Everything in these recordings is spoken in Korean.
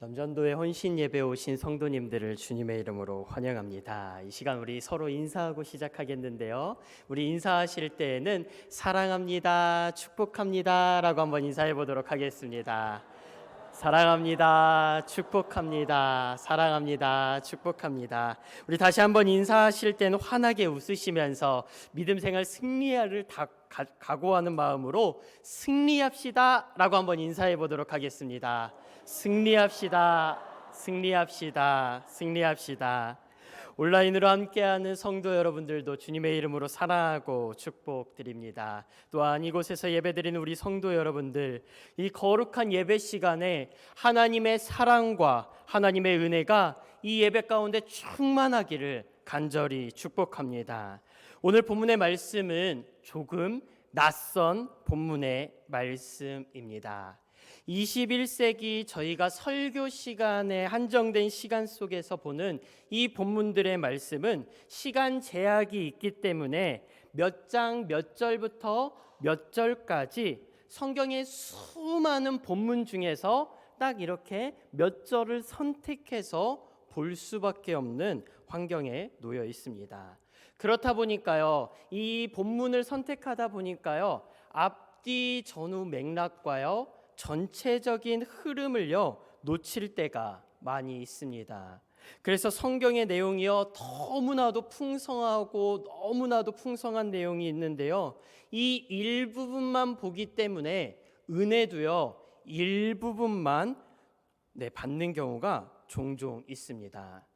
남전도의 헌신 예배 오신 성도님들을 주님의 이름으로 환영합니다. 이 시간 우리 서로 인사하고 시작하겠는데요. 우리 인사하실 때에는 사랑합니다, 축복합니다라고 한번 인사해 보도록 하겠습니다. 사랑합니다, 축복합니다, 사랑합니다, 축복합니다. 우리 다시 한번 인사하실 때는 환하게 웃으시면서 믿음 생활 승리를 다 가- 각오하는 마음으로 승리합시다라고 한번 인사해 보도록 하겠습니다. 승리합시다. 승리합시다. 승리합시다. 온라인으로 함께하는 성도 여러분들도 주님의 이름으로 사랑하고 축복드립니다. 또한 이곳에서 예배드리는 우리 성도 여러분들, 이 거룩한 예배 시간에 하나님의 사랑과 하나님의 은혜가 이 예배 가운데 충만하기를 간절히 축복합니다. 오늘 본문의 말씀은 조금 낯선 본문의 말씀입니다. 21세기 저희가 설교 시간에 한정된 시간 속에서 보는 이 본문들의 말씀은 시간 제약이 있기 때문에 몇 장 몇 절부터 몇 절까지 성경의 수많은 본문 중에서 딱 이렇게 몇 절을 선택해서 볼 수밖에 없는 환경에 놓여 있습니다. 그렇다 보니까요, 이 본문을 선택하다 보니까요, 앞뒤 전후 맥락과요, 전체적인 흐름을요 놓칠 때가 많이 있습니다. 그래서 성경의 내용이요 너무나도 풍성하고 너무나도 풍성한 내용이 있는데요. 이 일부분만 보기 때문에 은혜도요 일부분만 네, 받는 경우가 종종 있습니다.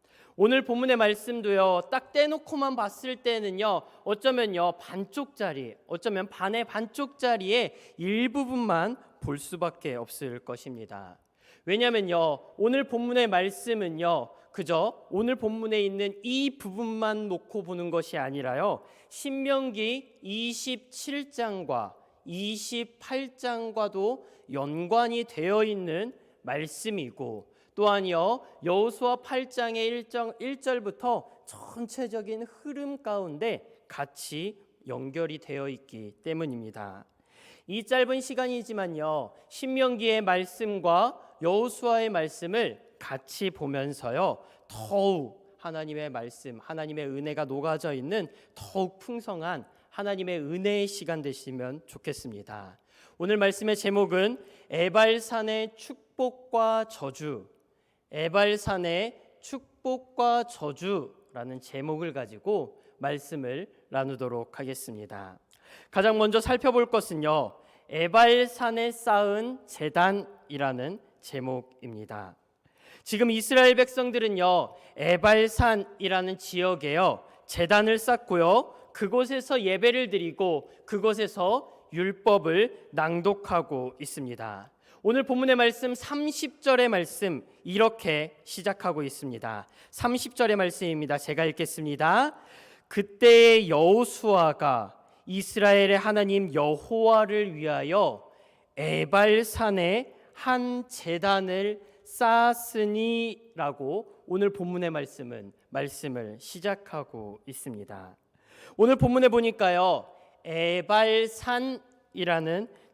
오늘 본문의 말씀도요, 딱 떼놓고만 봤을 때는요, 어쩌면요, 반쪽짜리, 어쩌면 반의 반쪽짜리의 일부분만 볼 수밖에 없을 것입니다. 왜냐면요, 오늘 본문의 말씀은요, 그저 오늘 본문에 있는 이 부분만 놓고 보는 것이 아니라요, 신명기 27장과 28장과도 연관이 되어 있는 말씀이고, 또한요 여호수아 8장의 1장 1절부터 전체적인 흐름 가운데 같이 연결이 되어 있기 때문입니다. 이 짧은 시간이지만요 신명기의 말씀과 여호수아의 말씀을 같이 보면서요 더욱 하나님의 말씀, 하나님의 은혜가 녹아져 있는 더욱 풍성한 하나님의 은혜의 시간 되시면 좋겠습니다. 오늘 말씀의 제목은 에발산의 축복과 저주 에발산의 축복과 저주라는 제목을 가지고 말씀을 나누도록 하겠습니다. 가장 먼저 살펴볼 것은요. 에발산에 쌓은 재단이라는 제목입니다. 지금 이스라엘 백성들은요. 에발산이라는 지역에요. 재단을 쌓고요. 그곳에서 예배를 드리고 그곳에서 율법을 낭독하고 있습니다. 오늘 본문의 말씀 30절의 말씀 이렇게 시작하고 있습니다. 30절의 말씀입니다. 제가 읽겠습니다. 그때의 여호수아가 이스라엘의 하나님 여호와를 위하여 에발산에 한 제단을 쌓았으니라고 오늘 본문의 말씀은 말씀을 시작하고 있습니다. 오늘 본문에 보니까요. 에발산이라는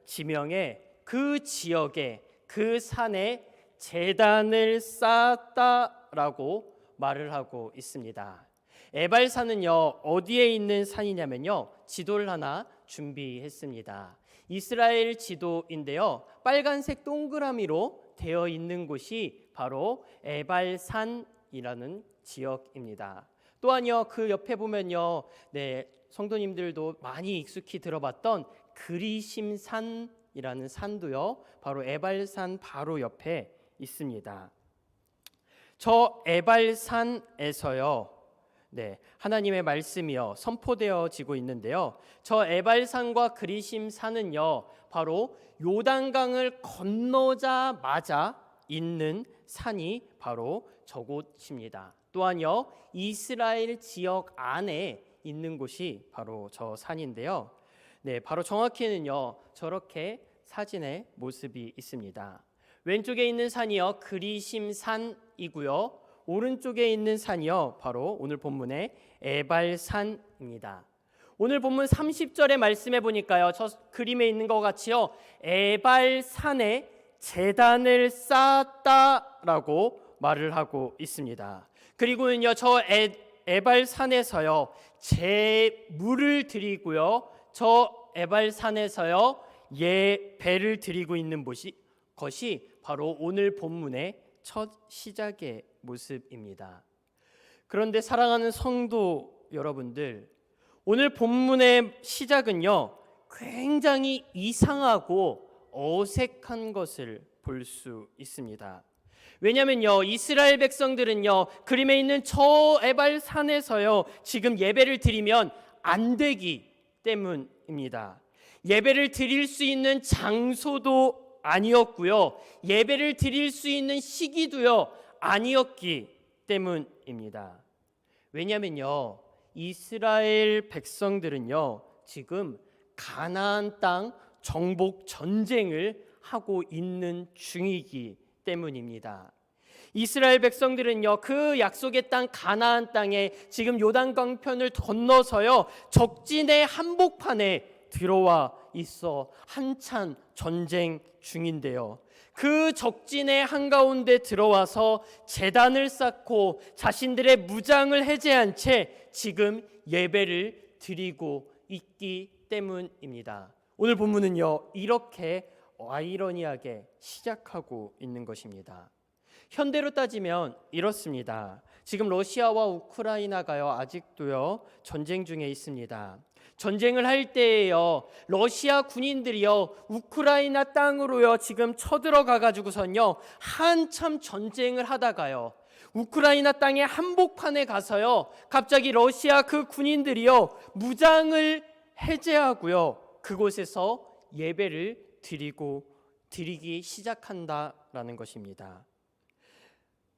지명에 그 지역에 그 산에 재단을 쌓았다라고 말을 하고 있습니다. 에발산은요 어디에 있는 산이냐면요 지도를 하나 준비했습니다. 이스라엘 지도인데요 빨간색 동그라미로 되어 있는 곳이 바로 에발산이라는 지역입니다. 또한요 그 옆에 보면요 네 성도님들도 많이 익숙히 들어봤던 그리심산 이라는 산도요. 바로 에발산 바로 옆에 있습니다. 저 에발산에서요. 네, 하나님의 말씀이요 선포되어지고 있는데요. 저 에발산과 그리심 산은요, 바로 요단강을 건너자마자 있는 산이 바로 저곳입니다. 또한요, 이스라엘 지역 안에 있는 곳이 바로 저 산인데요. 네, 바로 정확히는요. 저렇게 사진의 모습이 있습니다. 왼쪽에 있는 산이요. 그리심산이고요. 오른쪽에 있는 산이요. 바로 오늘 본문의 에발산입니다. 오늘 본문 30절의 말씀해 보니까요. 저 그림에 있는 것 같이요. 에발산에 재단을 쌓았다 있다라고 말을 하고 있습니다. 그리고는요 저 에, 에발산에서요 제 물을 드리고요 저 에발산에서요 예배를 드리고 있는 것이, 바로 오늘 본문의 첫 시작의 모습입니다. 그런데 사랑하는 성도 여러분들 오늘 본문의 시작은요 굉장히 이상하고 어색한 것을 볼 수 있습니다. 왜냐면요 이스라엘 백성들은요 그림에 있는 저 에발 산에서요 지금 예배를 드리면 안 되기 때문입니다. 예배를 드릴 수 있는 장소도 아니었고요 예배를 드릴 수 있는 시기도요 아니었기 때문입니다. 왜냐면요 이스라엘 백성들은요 지금 가나안 땅 정복 전쟁을 하고 있는 중이기 때문입니다. 이스라엘 백성들은요 그 약속의 땅 가나안 땅에 지금 요단강 편을 건너서요 적진의 한복판에 들어와 있어 한참 전쟁 중인데요. 그 적진의 한가운데 들어와서 재단을 쌓고 자신들의 무장을 해제한 채 지금 예배를 드리고 있기 때문입니다. 오늘 본문은요 이렇게 아이러니하게 시작하고 있는 것입니다. 현대로 따지면 이렇습니다. 지금 러시아와 우크라이나가요 아직도요 전쟁 중에 있습니다. 전쟁을 할 때에요 러시아 군인들이요 우크라이나 땅으로요 지금 쳐들어가 가지고선요 한참 전쟁을 하다가요 우크라이나 땅의 한복판에 가서요 갑자기 러시아 그 군인들이요 무장을 해제하고요 그곳에서 예배를 드리고 드리기 시작한다라는 것입니다.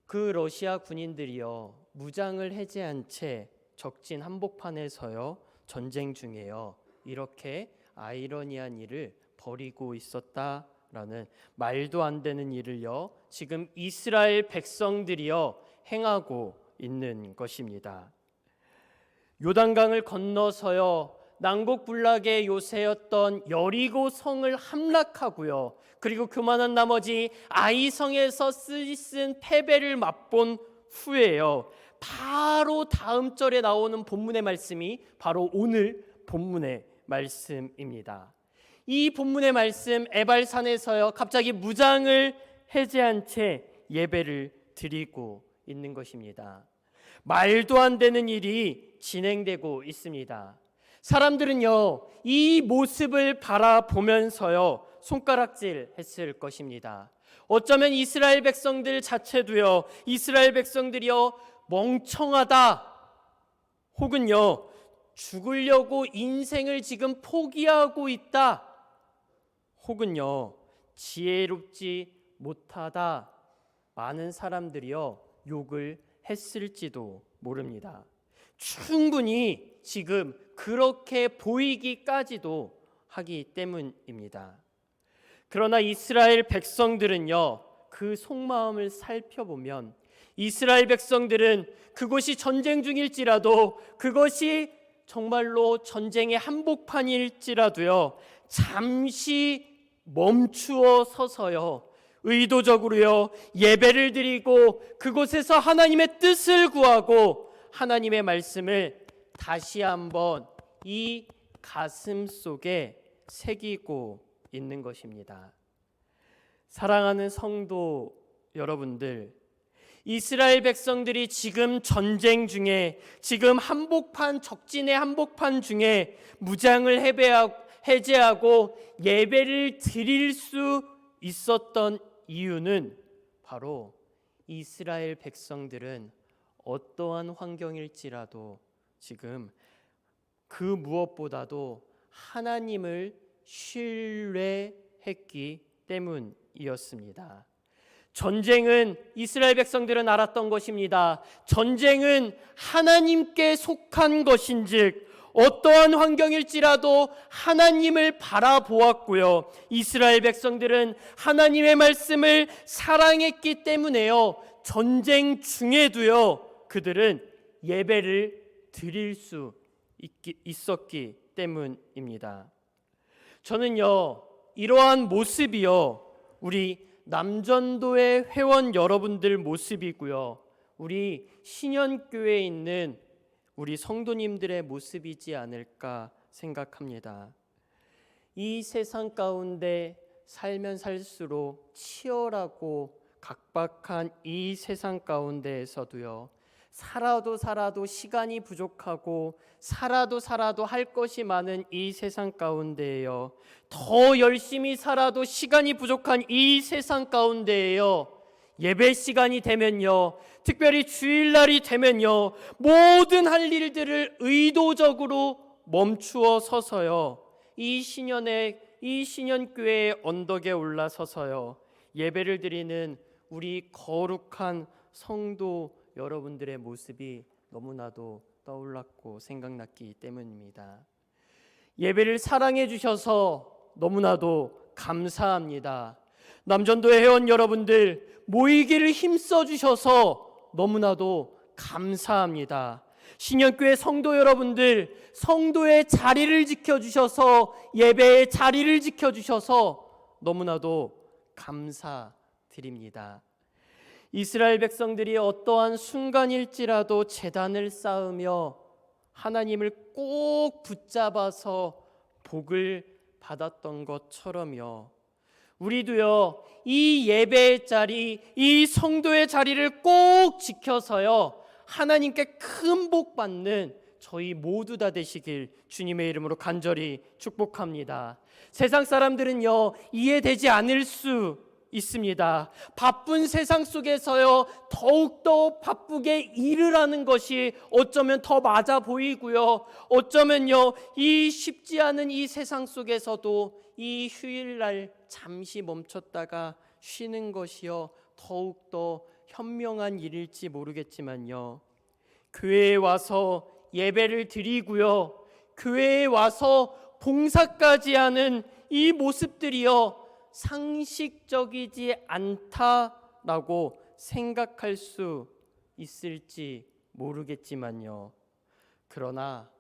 그 러시아 군인들이요 무장을 해제한 채 적진 한복판에서요 전쟁 중에요 이렇게 아이러니한 일을 벌이고 있었다라는 말도 안 되는 일을요 지금 이스라엘 백성들이요 행하고 있는 것입니다. 요단강을 건너서요 난곡불락의 요새였던 여리고 성을 함락하고요. 그리고 그만한 나머지 아이성에서 쓰쓴 패배를 맛본 후에요. 바로 다음 절에 나오는 본문의 말씀이 바로 오늘 본문의 말씀입니다. 이 본문의 말씀 에발산에서요. 갑자기 무장을 해제한 채 예배를 드리고 있는 것입니다. 말도 안 되는 일이 진행되고 있습니다. 사람들은요, 이 모습을 바라보면서요, 손가락질 했을 것입니다. 어쩌면 이스라엘 백성들 자체도요, 이스라엘 백성들이요, 멍청하다, 혹은요, 죽으려고 인생을 지금 포기하고 있다, 혹은요, 지혜롭지 못하다, 많은 사람들이요, 욕을 했을지도 모릅니다. 충분히 지금 그렇게 보이기까지도 하기 때문입니다. 그러나 이스라엘 백성들은요, 그 속마음을 살펴보면 이스라엘 백성들은 그곳이 전쟁 중일지라도 그것이 정말로 전쟁의 한복판일지라도요, 잠시 멈추어 서서요, 의도적으로요, 예배를 드리고 그곳에서 하나님의 뜻을 구하고 하나님의 말씀을 다시 한번 이 가슴 속에 새기고 있는 것입니다. 사랑하는 성도 여러분들, 이스라엘 백성들이 지금 전쟁 중에 지금 한복판 적진의 한복판 중에 무장을 해제하고 예배를 드릴 수 있었던 이유는 바로 이스라엘 백성들은 어떠한 환경일지라도 지금 그 무엇보다도 하나님을 신뢰했기 때문이었습니다. 전쟁은 이스라엘 백성들은 알았던 것입니다. 전쟁은 하나님께 속한 것인즉 어떠한 환경일지라도 하나님을 바라보았고요. 이스라엘 백성들은 하나님의 말씀을 사랑했기 때문에요. 전쟁 중에도요. 그들은 예배를 드릴 수 있었기 때문입니다. 저는요, 이러한 모습이요, 우리 남전도의 회원 여러분들 모습이고요. 우리 신현교회에 있는 우리 성도님들의 모습이지 않을까 생각합니다. 이 세상 가운데 살면 살수록 치열하고 각박한 이 세상 가운데에서도요. 살아도 살아도 시간이 부족하고 살아도 살아도 할 것이 많은 이 세상 가운데에요. 더 열심히 살아도 시간이 부족한 이 세상 가운데에요. 예배 시간이 되면요. 특별히 주일날이 되면요. 모든 할 일들을 의도적으로 멈추어 서서요. 이 신년의 이 신년교회의 언덕에 올라서서요. 예배를 드리는 우리 거룩한 성도 여러분들의 모습이 너무나도 떠올랐고 생각났기 때문입니다. 예배를 사랑해 주셔서 너무나도 감사합니다. 남전도의 회원 여러분들 모이기를 힘써 주셔서 너무나도 감사합니다. 신현교회 성도 여러분들 성도의 자리를 지켜 주셔서 예배의 자리를 지켜 주셔서 너무나도 감사드립니다. 이스라엘 백성들이 어떠한 순간일지라도 재단을 쌓으며 하나님을 꼭 붙잡아서 복을 받았던 것처럼요. 우리도요, 이 예배의 자리, 이 성도의 자리를 꼭 지켜서요, 하나님께 큰 복 받는 저희 모두 다 되시길 주님의 이름으로 간절히 축복합니다. 세상 사람들은요, 이해되지 않을 수 있습니다. 바쁜 세상 속에서요, 더욱더 바쁘게 일을 하는 것이 어쩌면 더 맞아 보이고요. 어쩌면요, 이 쉽지 않은 이 세상 속에서도 이 휴일날 잠시 멈췄다가 쉬는 것이요, 더욱더 현명한 일일지 모르겠지만요. 교회에 와서 예배를 드리고요. 교회에 와서 봉사까지 하는 이 모습들이요. 상식적이지 않다라고 생각할 수 있을지 모르겠지만요. 그러나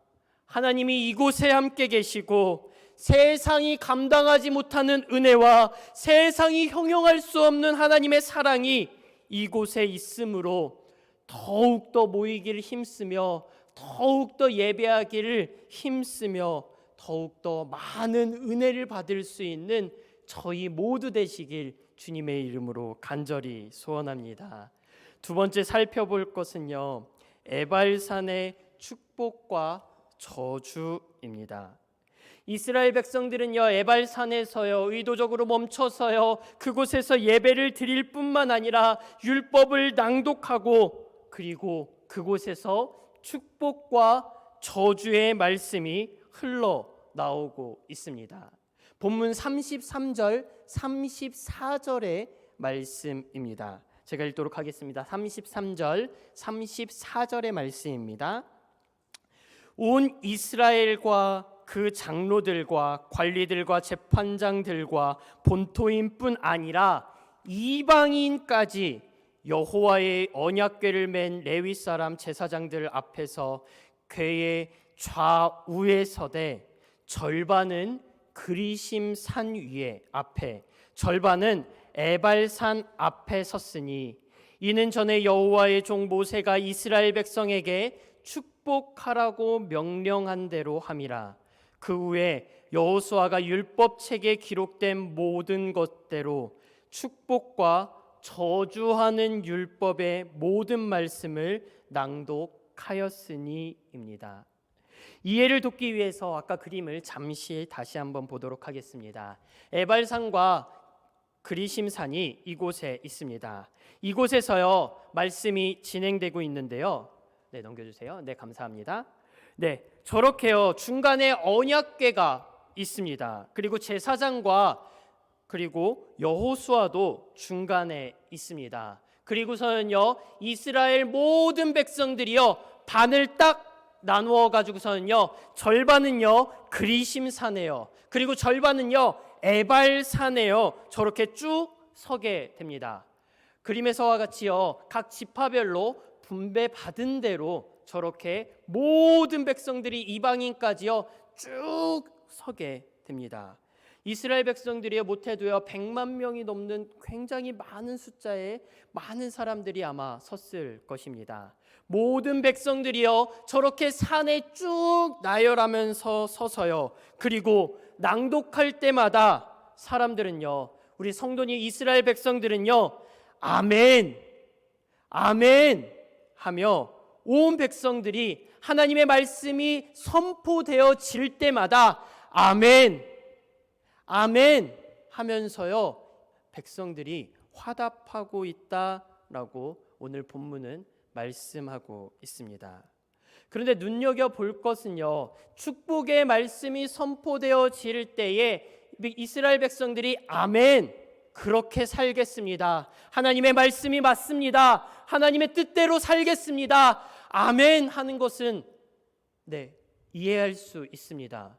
하나님이 이곳에 함께 계시고 세상이 감당하지 못하는 은혜와 세상이 형용할 수 없는 하나님의 사랑이 이곳에 있으므로 더욱더 모이기를 힘쓰며 더욱더 예배하기를 힘쓰며 더욱더 많은 은혜를 받을 수 있는 저희 모두 되시길 주님의 이름으로 간절히 소원합니다. 두 번째 살펴볼 것은요. 에발산의 축복과 저주입니다. 이스라엘 백성들은요 에발산에서요 의도적으로 멈춰서요 그곳에서 예배를 드릴 뿐만 아니라 율법을 낭독하고 그리고 그곳에서 축복과 저주의 말씀이 흘러 나오고 있습니다. 본문 33절, 34절의 말씀입니다. 제가 읽도록 하겠습니다. 33절, 34절의 말씀입니다. 온 이스라엘과 그 장로들과 관리들과 재판장들과 본토인뿐 아니라 이방인까지 여호와의 언약궤를 맨 레위 사람 제사장들 앞에서 궤의 좌우에 서되 절반은 그리심 산 위에 앞에 절반은 에발산 앞에 섰으니 이는 전에 여호와의 종 모세가 이스라엘 백성에게 축복하라고 명령한 대로 함이라 그 후에 여호수아가 율법책에 기록된 모든 것대로 축복과 저주하는 율법의 모든 말씀을 낭독하였으니입니다. 이해를 돕기 위해서 아까 그림을 잠시 다시 한번 보도록 하겠습니다. 에발산과 그리심산이 이곳에 있습니다. 이곳에서요 말씀이 진행되고 있는데요. 네 넘겨주세요. 네 감사합니다. 네 저렇게요 중간에 언약궤가 있습니다. 그리고 제사장과 그리고 여호수아도 중간에 있습니다. 그리고서는요 이스라엘 모든 백성들이요 반을 딱 나누어 가지고서는요 절반은요 그리심산에요. 그리고 절반은요 에발산에요. 저렇게 쭉 서게 됩니다. 그림에서와 같이요 각 지파별로 분배 받은 대로 저렇게 모든 백성들이 이방인까지요 쭉 서게 됩니다. 이스라엘 백성들이 못해도요 100만 명이 넘는 굉장히 많은 숫자의 많은 사람들이 아마 섰을 것입니다. 모든 백성들이요 저렇게 산에 쭉 나열하면서 서서요. 그리고 낭독할 때마다 사람들은요 우리 성도님 이스라엘 백성들은요 아멘 아멘 하며 온 백성들이 하나님의 말씀이 선포되어질 때마다 아멘 아멘 하면서요 백성들이 화답하고 있다라고 오늘 본문은 말씀하고 있습니다. 그런데 눈여겨 볼 것은요 축복의 말씀이 선포되어질 때에 이스라엘 백성들이 아멘 그렇게 살겠습니다. 하나님의 말씀이 맞습니다. 하나님의 뜻대로 살겠습니다. 아멘 하는 것은 네, 이해할 수 있습니다.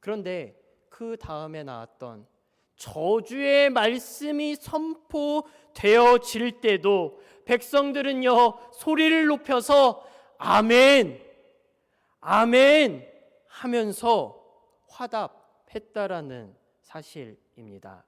그런데 그 다음에 나왔던 저주의 말씀이 선포되어질 때도 백성들은요 소리를 높여서 아멘 아멘 하면서 화답했다라는 사실입니다.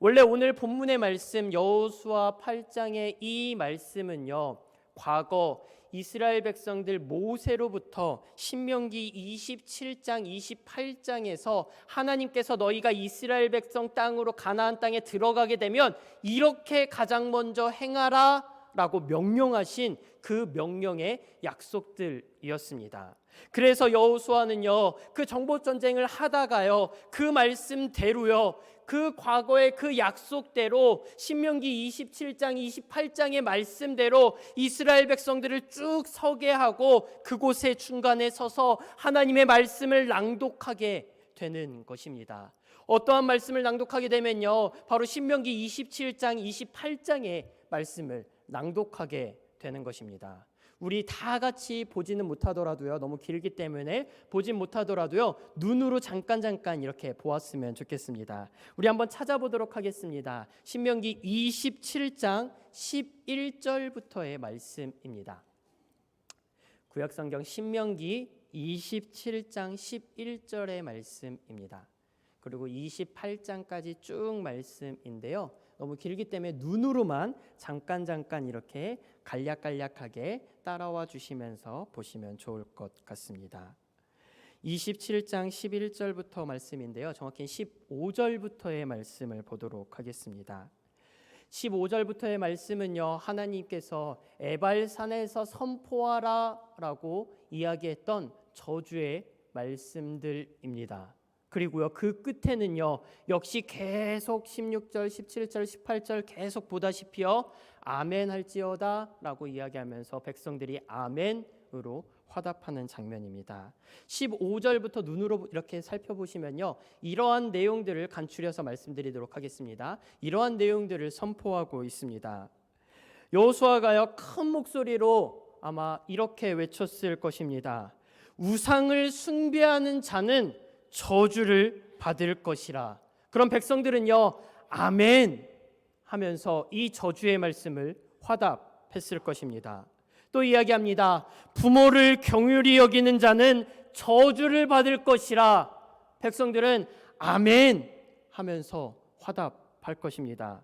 원래 오늘 본문의 말씀 여호수아 8장의 이 말씀은요. 과거 이스라엘 백성들 모세로부터 신명기 27장 28장에서 하나님께서 너희가 이스라엘 백성 땅으로 가나안 땅에 들어가게 되면 이렇게 가장 먼저 행하라라고 명령하신 그 명령의 약속들이었습니다. 그래서 여호수아는요 그 정보 전쟁을 하다가요 그 말씀대로요 그 과거의 그 약속대로 신명기 27장 28장의 말씀대로 이스라엘 백성들을 쭉 서게 하고 그곳에 중간에 서서 하나님의 말씀을 낭독하게 되는 것입니다. 어떠한 말씀을 낭독하게 되면요 바로 신명기 27장 28장의 말씀을 낭독하게 되는 것입니다. 우리 다 같이 보지는 못하더라도요. 너무 길기 때문에 보진 못하더라도요. 눈으로 잠깐 잠깐 이렇게 보았으면 좋겠습니다. 우리 한번 찾아보도록 하겠습니다. 신명기 27장 11절부터의 말씀입니다. 구약성경 신명기 27장 11절의 말씀입니다. 그리고 28장까지 쭉 말씀인데요. 너무 길기 때문에 눈으로만 잠깐 잠깐 이렇게 간략간략하게 따라와 주시면서 보시면 좋을 것 같습니다. 27장 11절부터 말씀인데요. 정확히 15절부터의 말씀을 보도록 하겠습니다. 15절부터의 말씀은요. 하나님께서 에발산에서 선포하라라고 이야기했던 저주의 말씀들입니다. 그리고요 그 끝에는요 역시 계속 16절, 17절, 18절 계속 보다시피요 아멘 할지어다라고 이야기하면서 백성들이 아멘으로 화답하는 장면입니다. 15절부터 눈으로 이렇게 살펴보시면요 이러한 내용들을 간추려서 말씀드리도록 하겠습니다. 이러한 내용들을 선포하고 있습니다. 여호수아가요 큰 목소리로 아마 이렇게 외쳤을 것입니다. 우상을 숭배하는 자는 저주를 받을 것이라. 그럼 백성들은요, 아멘 하면서 이 저주의 말씀을 화답했을 것입니다. 또 이야기합니다. 부모를 경휼히 여기는 자는 저주를 받을 것이라. 백성들은 아멘 하면서 화답할 것입니다.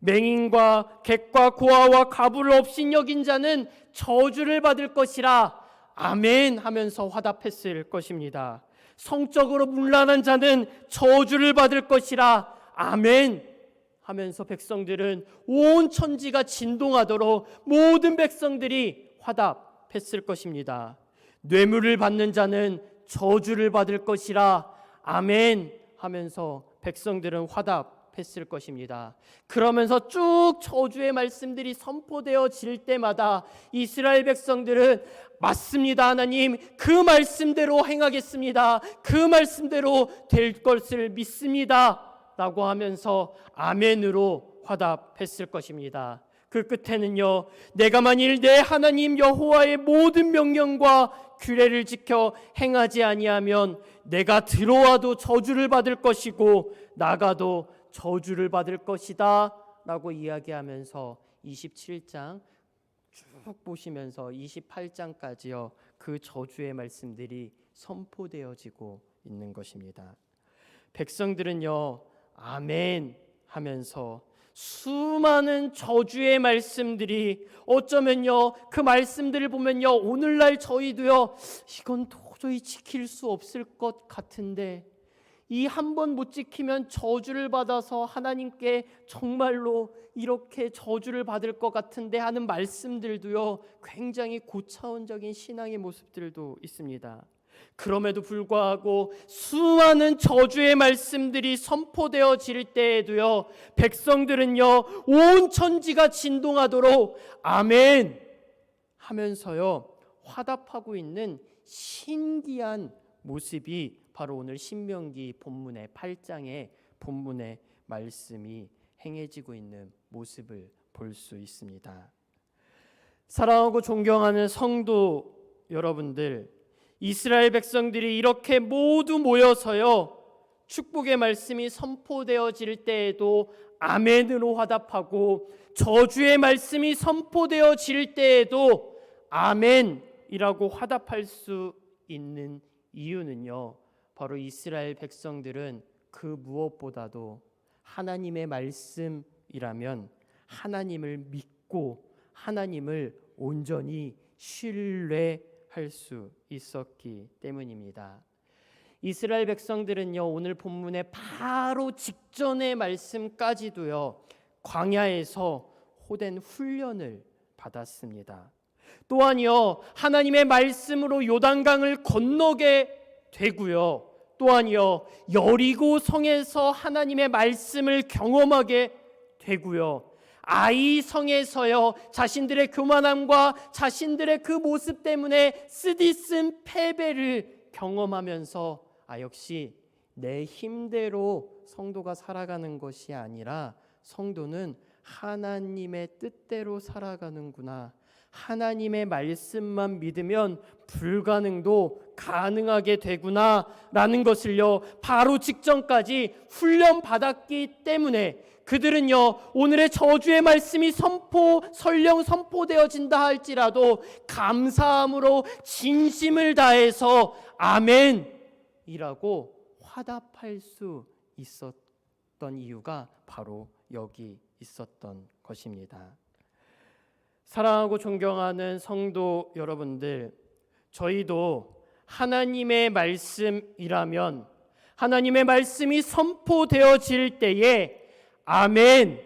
맹인과 객과 고아와 가부를 없인 여긴 자는 저주를 받을 것이라. 아멘 하면서 화답했을 것입니다. 성적으로 문란한 자는 저주를 받을 것이라. 아멘. 하면서 백성들은 온 천지가 진동하도록 모든 백성들이 화답했을 것입니다. 뇌물을 받는 자는 저주를 받을 것이라. 아멘. 하면서 백성들은 화답 했을 것입니다. 그러면서 쭉 저주의 말씀들이 선포되어질 때마다 이스라엘 백성들은 맞습니다, 하나님. 그 말씀대로 행하겠습니다. 그 말씀대로 될 것을 믿습니다. 라고 하면서 아멘으로 화답했을 것입니다. 그 끝에는요, 내가 만일 내 하나님 여호와의 모든 명령과 규례를 지켜 행하지 아니하면 내가 들어와도 저주를 받을 것이고 나가도 저주를 받을 것이다. 라고 이야기하면서 27장 쭉 보시면서 28장까지요. 그 저주의 말씀들이 선포되어지고 있는 것입니다. 백성들은요, 아멘 하면서 수많은 저주의 말씀들이 어쩌면요, 그 말씀들을 보면요, 오늘날 저희도요, 이건 도저히 지킬 수 없을 것 같은데, 이 한 번 못 지키면 저주를 받아서 하나님께 정말로 이렇게 저주를 받을 것 같은데 하는 말씀들도요, 굉장히 고차원적인 신앙의 모습들도 있습니다. 그럼에도 불구하고 수많은 저주의 말씀들이 선포되어질 때에도요, 백성들은요, 온 천지가 진동하도록 아멘 하면서요, 화답하고 있는 신기한 모습이 바로 오늘 신명기 본문의 8장의 본문의 말씀이 행해지고 있는 모습을 볼 수 있습니다. 사랑하고 존경하는 성도 여러분들, 이스라엘 백성들이 이렇게 모두 모여서요. 축복의 말씀이 선포되어질 때에도 아멘으로 화답하고 저주의 말씀이 선포되어질 때에도 아멘이라고 화답할 수 있는 이유는요. 바로 이스라엘 백성들은 그 무엇보다도 하나님의 말씀이라면 하나님을 믿고 하나님을 온전히 신뢰할 수 있었기 때문입니다. 이스라엘 백성들은요 오늘 본문의 바로 직전의 말씀까지도요 광야에서 호된 훈련을 받았습니다. 또한요 하나님의 말씀으로 요단강을 건너게 되고요. 또한요 여리고 성에서 하나님의 말씀을 경험하게 되고요. 아이 성에서요 자신들의 교만함과 자신들의 그 모습 때문에 쓰디쓴 패배를 경험하면서 아 역시 내 힘대로 성도가 살아가는 것이 아니라 성도는 하나님의 뜻대로 살아가는구나. 하나님의 말씀만 믿으면 불가능도 가능하게 되구나라는 것을요 바로 직전까지 훈련 받았기 때문에 그들은요 오늘의 저주의 말씀이 선포 설령 선포되어진다 할지라도 감사함으로 진심을 다해서 아멘이라고 화답할 수 있었던 이유가 바로 여기 있었던 것입니다. 사랑하고 존경하는 성도 여러분들, 저희도 하나님의 말씀이라면 하나님의 말씀이 선포되어질 때에 아멘이라고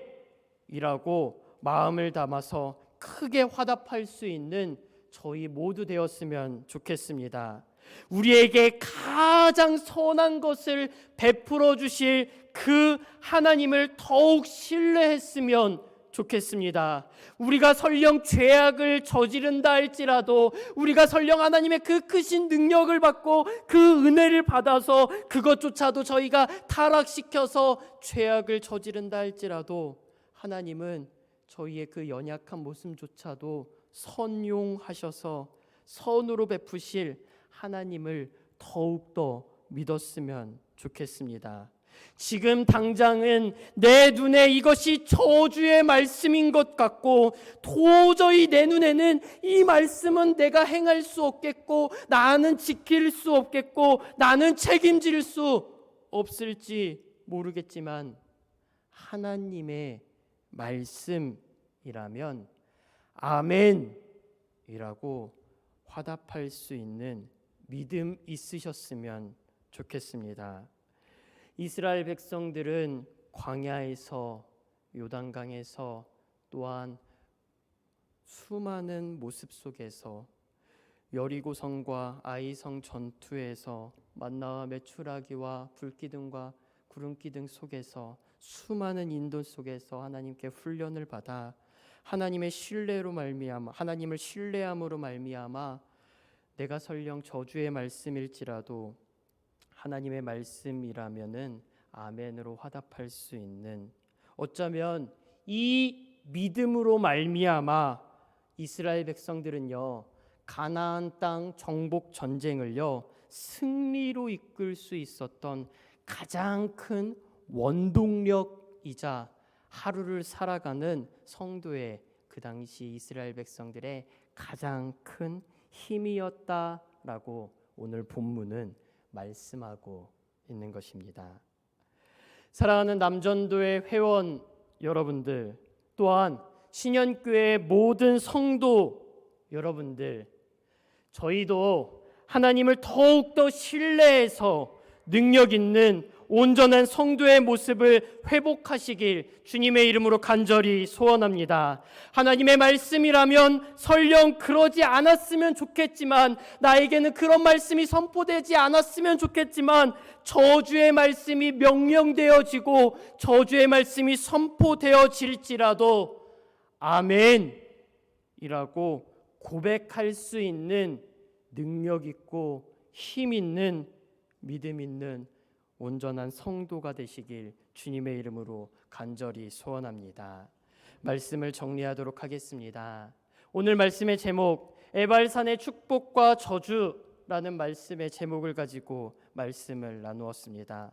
마음을 담아서 크게 화답할 수 있는 저희 모두 되었으면 좋겠습니다. 우리에게 가장 선한 것을 베풀어 주실 그 하나님을 더욱 신뢰했으면 좋겠습니다. 우리가 설령 죄악을 저지른다 할지라도 우리가 설령 하나님의 그 크신 능력을 받고 그 은혜를 받아서 그것조차도 저희가 타락시켜서 죄악을 저지른다 할지라도 하나님은 저희의 그 연약한 모습조차도 선용하셔서 선으로 베푸실 하나님을 더욱더 믿었으면 좋겠습니다. 지금 당장은 내 눈에 이것이 저주의 말씀인 것 같고 도저히 내 눈에는 이 말씀은 내가 행할 수 없겠고 나는 지킬 수 없겠고 나는 책임질 수 없을지 모르겠지만 하나님의 말씀이라면 아멘이라고 화답할 수 있는 믿음 있으셨으면 좋겠습니다. 이스라엘 백성들은 광야에서 요단강에서 또한 수많은 모습 속에서 여리고 성과 아이 성 전투에서 만나와 메추라기와 불기둥과 구름기둥 속에서 수많은 인도 속에서 하나님께 훈련을 받아 하나님의 신뢰로 말미암아 하나님을 신뢰함으로 말미암아 내가 설령 저주의 말씀일지라도 하나님의 말씀이라면은 아멘으로 화답할 수 있는 어쩌면 이 믿음으로 말미암아 이스라엘 백성들은요 가나안 땅 정복 전쟁을요 승리로 이끌 수 있었던 가장 큰 원동력이자 하루를 살아가는 성도의 그 당시 이스라엘 백성들의 가장 큰 힘이었다라고 오늘 본문은 말씀하고 있는 것입니다. 사랑하는 남전도의 회원 여러분들 또한 신현교회 모든 성도 여러분들 저희도 하나님을 더욱더 신뢰해서 능력 있는 온전한 성도의 모습을 회복하시길 주님의 이름으로 간절히 소원합니다. 하나님의 말씀이라면 설령 그러지 않았으면 좋겠지만 나에게는 그런 말씀이 선포되지 않았으면 좋겠지만 저주의 말씀이 명령되어지고 저주의 말씀이 선포되어질지라도 아멘이라고 고백할 수 있는 능력 있고 힘 있는 믿음 있는 온전한 성도가 되시길 주님의 이름으로 간절히 소원합니다. 말씀을 정리하도록 하겠습니다. 오늘 말씀의 제목 에발산의 축복과 저주라는 말씀의 제목을 가지고 말씀을 나누었습니다.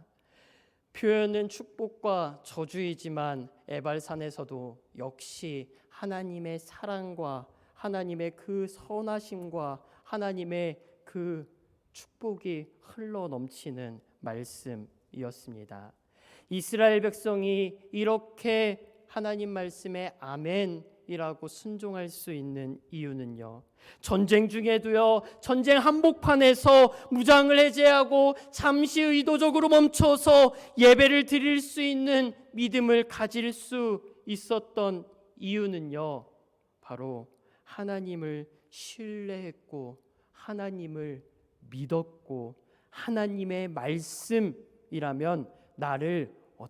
표현은 축복과 저주이지만 에발산에서도 역시 하나님의 사랑과 하나님의 그 선하심과 하나님의 그 축복이 흘러 넘치는 말씀이었습니다. 이스라엘 백성이 이렇게 하나님 말씀에 아멘이라고 순종할 수 있는 이유는요. 전쟁 중에도요. 전쟁 한복판에서 무장을 해제하고 잠시 의도적으로 멈춰서 예배를 드릴 수 있는 믿음을 가질 수 있었던 이유는요. 바로 하나님을 신뢰했고 하나님을 믿었고 하나님의 말씀이라면 나를 어-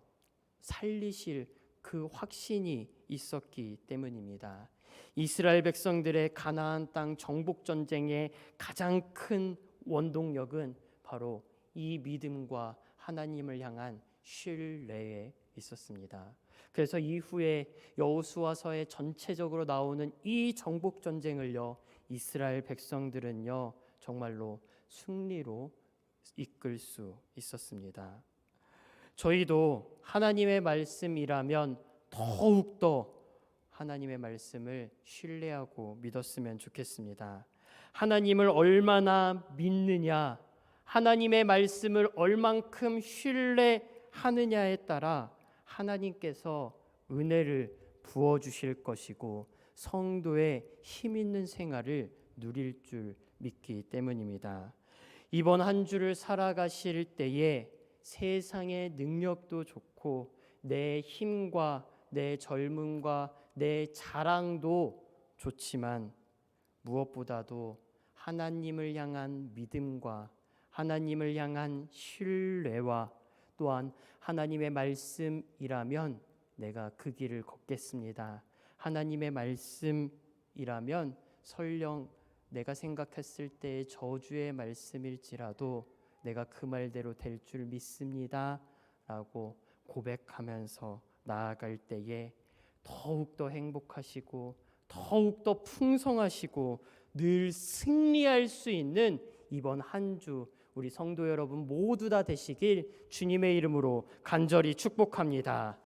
살리실 그 확신이 있었기 때문입니다. 이스라엘 백성들의 가나안 땅 정복 전쟁의 가장 큰 원동력은 바로 이 믿음과 하나님을 향한 신뢰에 있었습니다. 그래서 이후에 여호수아서에 전체적으로 나오는 이 정복 전쟁을요 이스라엘 백성들은요 정말로 승리로 이끌 수 있었습니다. 저희도 하나님의 말씀이라면 더욱더 하나님의 말씀을 신뢰하고 믿었으면 좋겠습니다. 하나님을 얼마나 믿느냐, 하나님의 말씀을 얼만큼 신뢰하느냐에 따라 하나님께서 은혜를 부어 주실 것이고 성도의 힘 있는 생활을 누릴 줄 믿기 때문입니다. 이번 한 주를 살아가실 때에 세상의 능력도 좋고 내 힘과 내 젊음과 내 자랑도 좋지만 무엇보다도 하나님을 향한 믿음과 하나님을 향한 신뢰와 또한 하나님의 말씀이라면 내가 그 길을 걷겠습니다. 하나님의 말씀이라면 설령 내가 생각했을 때의 저주의 말씀일지라도 내가 그 말대로 될 줄 믿습니다. 라고 고백하면서 나아갈 때에 더욱더 행복하시고 더욱더 풍성하시고 늘 승리할 수 있는 이번 한 주 우리 성도 여러분 모두 다 되시길 주님의 이름으로 간절히 축복합니다.